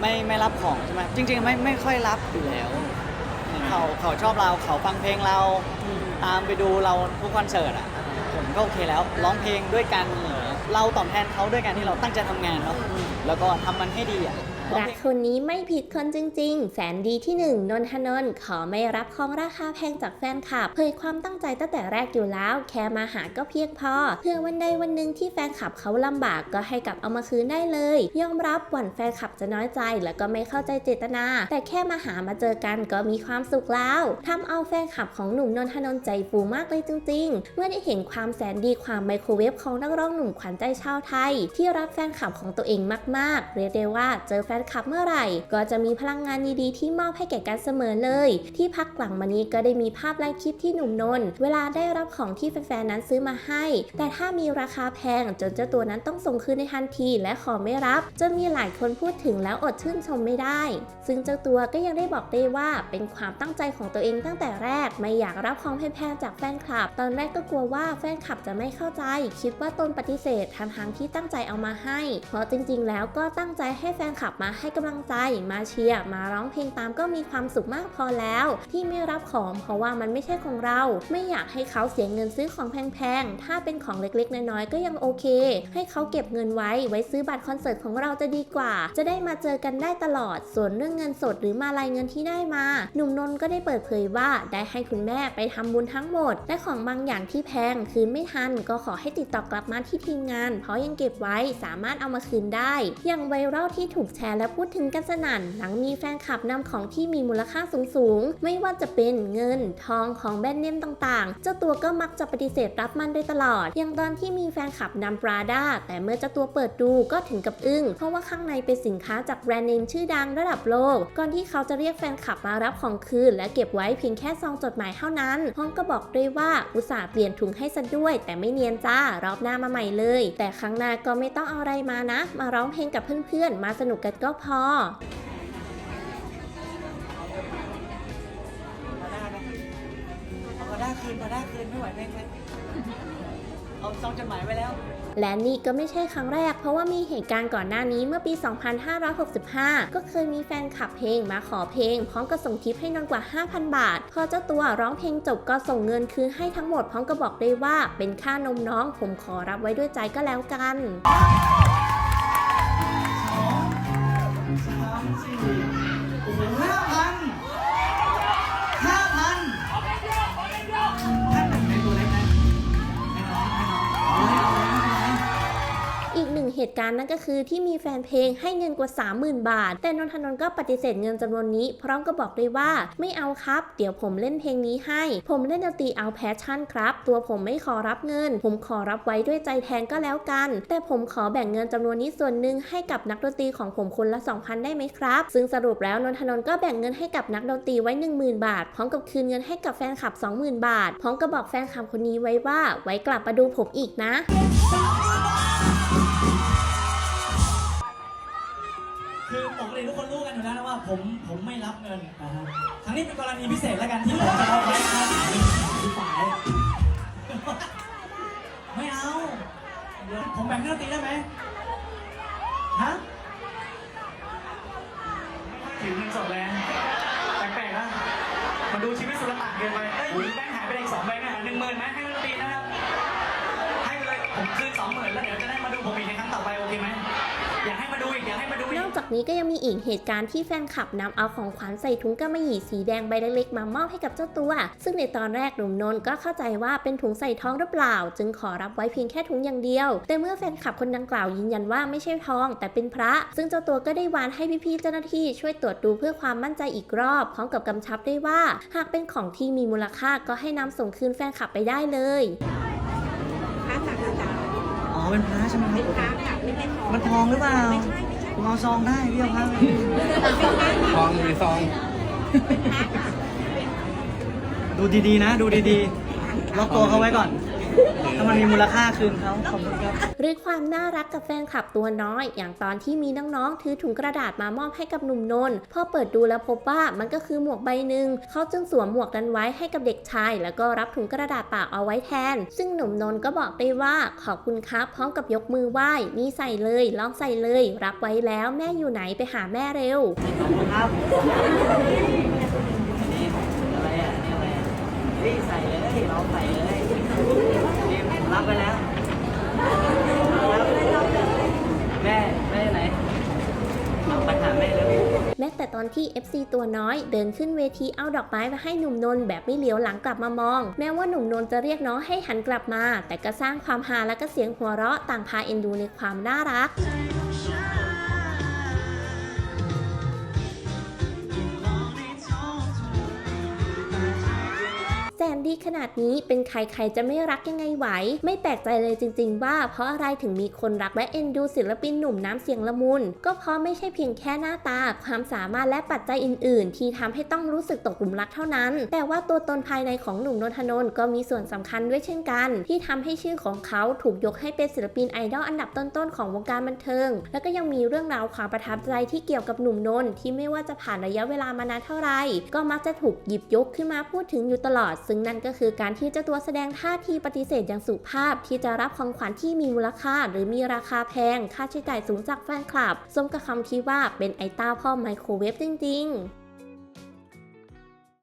ไม่ไม่รับของใช่ไหมจริง ๆ ไม่ไม่ค่อยรับอยู่แล้วเขาเขาชอบเราเขาฟังเพลงเราตามไปดูเราทุกคอนเสิร์ตอะผมก็โอเคแล้วร้องเพลงด้วยกันเหรอเราตอบแทนเขาด้วยกันที่เราตั้งใจทำงานเนาะแล้วก็ทำมันให้ดีอะ รักคนนี้ไม่ผิดคนจริง ๆ แสนดีที่หนึ่งนนทนนท์ขอไม่รับของราคาแพงจากแฟนคลับเผยความตั้งใจตั้งแต่แรกอยู่แล้ว แค่มาหาก็เพียงพอเพื่อวันใดวันหนึ่งที่แฟนคลับเขาลำบากก็ให้กลับเอามาคืนได้เลย ยอมรับหวั่นแฟนคลับจะน้อยใจ แล้วก็ไม่เข้าใจเจตนา แต่แค่มาหามาเจอกันก็มีความสุขแล้วทำเอาแฟนคลับของหนุ่มนนทนนท์ใจฟูมากเลยจริง ๆ เมื่อได้เห็นความแสนดีความไมโครเวฟของนักร้องหนุ่มขวัญใจชาวไทย ที่รักแฟนคลับของตัวเองมากๆเรียกได้ว่าเจอแฟนคลับเมื่อไหร่ ก็จะมีพลังงานดีๆที่มอบให้แก่กันเสมอเลย ที่พักหลังมานี้ก็ได้มีภาพและคลิปที่หนุ่มนนเวลาได้รับของที่แฟนๆนั้นซื้อมาให้ แต่ถ้ามีราคาแพงจนเจ้าตัวนั้นต้องส่งคืนในทันทีและขอไม่รับจนมีหลายคนพูดถึงแล้วอดชื่นชมไม่ได้ ซึ่งเจ้าตัวก็ยังได้บอกได้ว่าเป็นความตั้งใจของตัวเองตั้งแต่แรก ไม่อยากรับของแพงๆจากแฟนคลับ ตอนแรกก็กลัวว่าแฟนคลับจะไม่เข้าใจ คิดว่าตนปฏิเสธทั้งๆที่ตั้งใจเอามาให้ เพราะจริงๆ แล้วก็ตั้งใจให้แฟนคลับมาให้กำลังใจมาเชียร์มาร้องเพลงตามก็มีความสุขมากพอแล้ว ที่ไม่รับของเพราะว่ามันไม่ใช่ของเรา ไม่อยากให้เขาเสียเงินซื้อของแพงๆ ถ้าเป็นของเล็กๆ น้อยๆ ก็ยังโอเค ให้เขาเก็บเงินไว้ไว้ซื้อบัตรคอนเสิร์ตของเราจะดีกว่า จะได้มาเจอกันได้ตลอด ส่วนเรื่องเงินสดหรือมาลายเงินที่ได้มา หนุ่มนนท์ก็ได้เปิดเผยว่าได้ให้คุณแม่ไปทำบุญทั้งหมด และของบางอย่างที่แพงคืนไม่ทัน ก็ขอให้ติดต่อกลับมาที่ทีมงาน เพราะยังเก็บไว้สามารถเอามาคืนได้ อย่างไวรัลที่ถูกแชร์และพูดถึงกันสนั่น หลังมีแฟนคลับนำของที่มีมูลค่าสูงๆ ไม่ว่าจะเป็นเงินทองของแบรนด์เนมต่างๆ เจ้าตัวก็มักจะปฏิเสธรับมันโดยตลอด อย่างตอนที่มีแฟนคลับนำปราด้าแต่เมื่อเจ้าตัวเปิดดูก็ถึงกับอึ้ง เพราะว่าข้างในเป็นสินค้าจากแบรนด์เนมชื่อดังระดับโลก ก่อนที่เขาจะเรียกแฟนคลับมารับของคืน และเก็บไว้เพียงแค่ซองจดหมายเท่านั้นพร้อมก็บอกด้วยว่าอุตส่าห์เปลี่ยนถุงให้ซะด้วย แต่ไม่เนียนจ้ารอบหน้ามาใหม่เลย แต่ครั้งหน้าก็ไม่ต้องเอาอะไรมานะ มาร้องเพลงกับเพื่อนๆ มาสนุกกันก็พอเอได้คืนมาได้คืนไม่ไหวเพลงเลงเอาซองจดหมายไว้แล้ว และนี่ก็ไม่ใช่ครั้งแรก เพราะว่ามีเหตุการณ์ก่อนหน้านี้เมื่อปี 2565 ก็เคยมีแฟนขับเพลงมาขอเพลง พร้อมกับส่งทิปให้นนกว่า 5,000 บาท พอเจ้าตัวร้องเพลงจบก็ส่งเงินคืนให้ทั้งหมดพร้อมกับบอกด้วยว่า เป็นค่านมน้องผมขอรับไว้ด้วยใจก็แล้วกันาม เหตุการณ์นั่นก็คือที่มีแฟนเพลงให้เงินกว่า 30,000 บาท แต่นนทนนท์ก็ปฏิเสธเงินจำนวนนี้ พร้อมกับบอกด้วยว่าไม่เอาครับ เดี๋ยวผมเล่นเพลงนี้ให้ ผมเล่นดนตรีเอาแพชชั่นครับ ตัวผมไม่ขอรับเงิน ผมขอรับไว้ด้วยใจแทนก็แล้วกัน แต่ผมขอแบ่งเงินจำนวนนี้ส่วนหนึ่งให้กับนักดนตรีของผมคนละ 2,000 ได้ไหมครับ ซึ่งสรุปแล้วนนทนนท์ก็แบ่งเงินให้กับนักดนตรีไว้ 10,000 บาท พร้อมกับคืนเงินให้กับแฟนคลับ 20,000 บาท พร้อมกับบอกแฟนคลับคนนี้ไว้ว่าไว้กลับมาดูผมอีกนะ ผมผมไม่รับเงินนะฮะครั้งนี้เป็นกรณีพิเศษแล้วกันที่ผมจะเอาไว้ครับพี่ฝ่าย ไม่เอา เดี๋ยวผมแบ่งเงินตีได้ไหมฮะถือเงินสดเลยแปลกๆนะมันดูชีวิตสุลต่านเกินไปเอ้ยแบงค์หายไปอีกสองแบงค์นะหนึ่งหมื่นไหมให้มันตีนะครับ ให้ไปเลยผมคืนสองหมื่นแล้วเดี๋ยวจะได้มาดูผมอีกในครั้งต่อ อีนกอกจากนี้ก็ยังมีอีกเหตุการณ์ที่แฟนคลับนำเอาของขวัญใส่ถุงกำมะหยี่สีแดงใบเล็กๆมามอบให้กับเจ้าตัว ซึ่งในตอนแรกหนุ่มนนท์ก็เข้าใจว่าเป็นถุงใส่ทองหรือเปล่า จึงขอรับไว้เพียงแค่ถุงอย่างเดียว แต่เมื่อแฟนคลับคนดังกล่าวยืนยันว่าไม่ใช่ทอง แต่เป็นพระ ซึ่งเจ้าตัวก็ได้วานให้พี่ๆเจ้าหน้าที่ช่วยตรวจดูเพื่อความมั่นใจอีกรอบพร้อมกับกำชับด้วยว่า หากเป็นของที่มีมูลค่าก็ให้นำส่งคืนแฟนคลับไปได้เลยพระสังฆจารย์อ๋อเป็นพระใช่ไหมเป็นพคระรับค่ะไม่ใช่ทองมันทองหรือเปล่าไม่ใช่ไม่ใช่ผม เอาซองได้พี่เอาพระไปทองอยู่ในซอง ดูดีๆนะ ดูดีๆล็อกตัวเขาไว้ก่อน ถ้ามันมีมูลค่าคืนเขาขอบคุณครับ หรือความน่ารักกับแฟนคลับตัวน้อย อย่างตอนที่มีน้องๆถือถุงกระดาษมามอบให้กับหนุ่มนนท์พอเปิดดูแล้วพบว่ามันก็คือหมวกใบหนึ่งเขาจึงสวมหมวกนั้นไว้ให้กับเด็กชาย แล้วก็รับถุงกระดาษเปล่าเอาไว้แทน ซึ่งหนุ่มนนท์ก็บอกได้ว่าขอบคุณครับพร้อมกับยกมือไหว้นี่ใส่เลยลองใส่เลย รับไว้แล้วแม่อยู่ไหนไปหาแม่เร็วขอบคุณครับอันนี้อะไรอะอันนี้อะไรอะเฮ้ยใส่เลยเราใส่เลยับไปแล้ว แม่แม่ไหนไปหาแม่แล้วแม้แต่ตอนที่ FC ตัวน้อยเดินขึ้นเวทีเอาดอกไม้มาให้หนุ่มนนท์แบบไม่เหลียวหลังกลับมามอง แม้ว่าหนุ่มนนท์จะเรียกน้องให้หันกลับมา แต่ก็สร้างความฮาและก็เสียงหัวเราะต่างพาเอ็นดูในความน่ารัก แสนดีขนาดนี้เป็นใครใครจะไม่รักยังไงไหว ไม่แปลกใจเลยจริง ๆ ว่าเพราะอะไรถึงมีคนรักและเอ็นดูศิลปินหนุ่มน้ำเสียงละมุน ก็เพราะไม่ใช่เพียงแค่หน้าตา ความสามารถและปัจจัยอื่น ๆ ที่ทำให้ต้องรู้สึกตกหลุมรักเท่านั้น แต่ว่าตัวตนภายในของหนุ่มนนทนนท์ก็มีส่วนสำคัญด้วยเช่นกัน ที่ทำให้ชื่อของเขาถูกยกให้เป็นศิลปินไอดอลอันดับต้น ๆ ของวงการบันเทิง แล้วก็ยังมีเรื่องราวความประทับใจที่เกี่ยวกับหนุ่มนนท์ที่ไม่ว่าจะผ่านระยะเวลามานานเท่าไหร่ก็มักจะถูกหยิบยกขึ้นมาพูดถึงอยู่ตลอด ซึ่งนั่นก็คือการที่เจ้าตัวแสดงท่าทีปฏิเสธอย่างสุภาพ ที่จะรับของขวัญที่มีมูลค่า หรือมีราคาแพง ค่าใช้จ่ายสูงจากแฟนคลับ สมกับคำที่ว่าเป็นไอต้าพ่อไมโครเวฟจริง ๆ